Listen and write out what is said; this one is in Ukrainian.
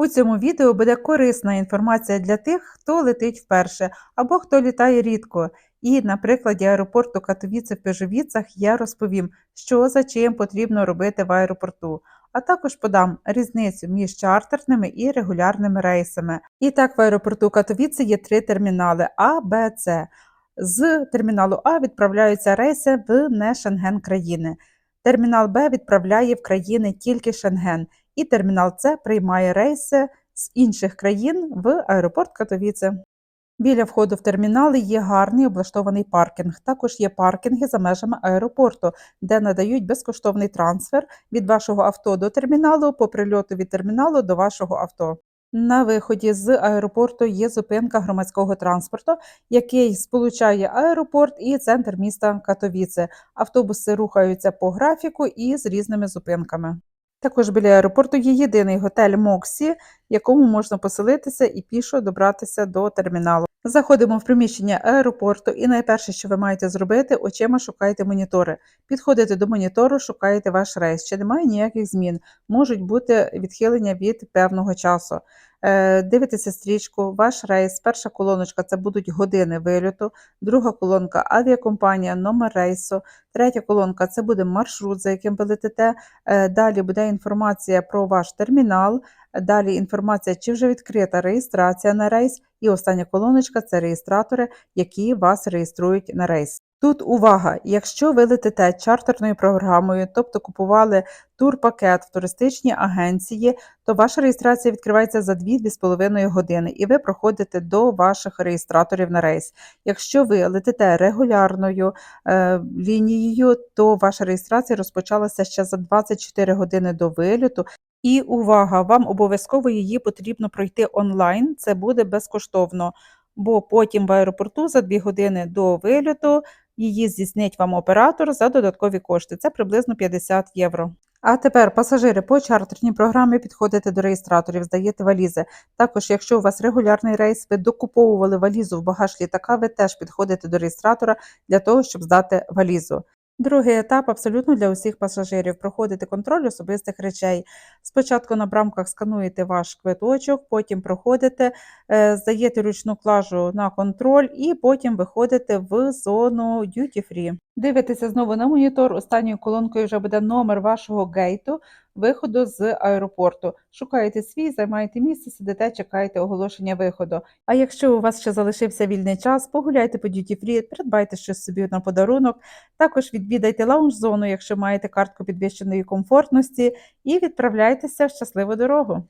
У цьому відео буде корисна інформація для тих, хто летить вперше або хто літає рідко. І на прикладі аеропорту Катовіце в Пежовіцах я розповім, що за чим потрібно робити в аеропорту, а також подам різницю між чартерними і регулярними рейсами. І так, в аеропорту Катовіце є три термінали А, Б, С. З терміналу А відправляються рейси в не Шенген країни. Термінал Б відправляє в країни тільки Шенген, і термінал С приймає рейси з інших країн в аеропорт Катовіце. Біля входу в термінали є гарний облаштований паркінг. Також є паркінги за межами аеропорту, де надають безкоштовний трансфер від вашого авто до терміналу по прильоту від терміналу до вашого авто. На виході з аеропорту є зупинка громадського транспорту, який сполучає аеропорт і центр міста Катовіце. Автобуси рухаються по графіку і з різними зупинками. Також біля аеропорту є єдиний готель Моксі, якому можна поселитися і пішо добратися до терміналу. Заходимо в приміщення аеропорту, і найперше, що ви маєте зробити, очима шукаєте монітори. Підходите до монітору, шукаєте ваш рейс. Чи немає ніяких змін, можуть бути відхилення від певного часу. Е, Дивитеся стрічку, ваш рейс, перша колоночка це будуть години вильоту, друга колонка авіакомпанія, номер рейсу, третя колонка це буде маршрут, за яким ви летите. Е, Далі буде інформація про ваш термінал, далі інформація, чи вже відкрита реєстрація на рейс, і остання колоночка це реєстратори, які вас реєструють на рейс. Тут увага! Якщо ви летите чартерною програмою, тобто купували турпакет в туристичній агенції, то ваша реєстрація відкривається за 2-2,5 години, і ви проходите до ваших реєстраторів на рейс. Якщо ви летите регулярною е, лінією, то ваша реєстрація розпочалася ще за 24 години до вильоту. І увага! Вам обов'язково її потрібно пройти онлайн, це буде безкоштовно, бо потім в аеропорту за 2 години до вильоту її здійснить вам оператор за додаткові кошти. Це приблизно 50 євро. А тепер пасажири по чартерній програмі підходите до реєстраторів, здаєте валізи. Також, якщо у вас регулярний рейс, ви докуповували валізу в багаж літака, ви теж підходите до реєстратора для того, щоб здати валізу. Другий етап абсолютно для усіх пасажирів. Проходите контроль особистих речей. Спочатку на брамках скануєте ваш квиточок, потім проходите, е, здаєте ручну клажу на контроль і потім виходите в зону Duty Free. Дивитеся знову на монітор. Останньою колонкою вже буде номер вашого гейту виходу з аеропорту. Шукаєте свій, займаєте місце, сидите, чекаєте оголошення виходу. А якщо у вас ще залишився вільний час, погуляйте по Duty Free, придбайте щось собі на подарунок. Також відвідайте лаунж-зону, якщо маєте картку підвищеної комфортності, і відправляйтеся в щасливу дорогу.